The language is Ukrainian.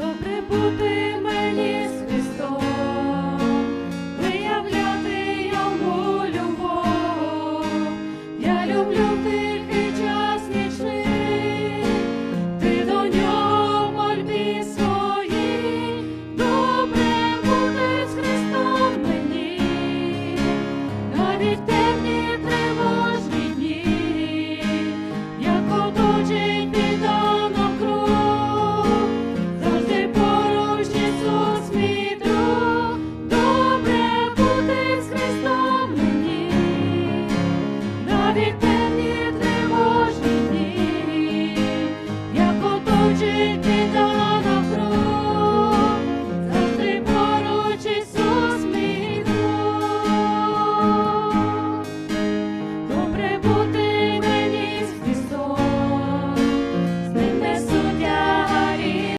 добре бути мені з Христом, виявляти йому любов, я люблю тихий час нічний, ти до нього мольбі свої, добре бути з Христом мені, навіть.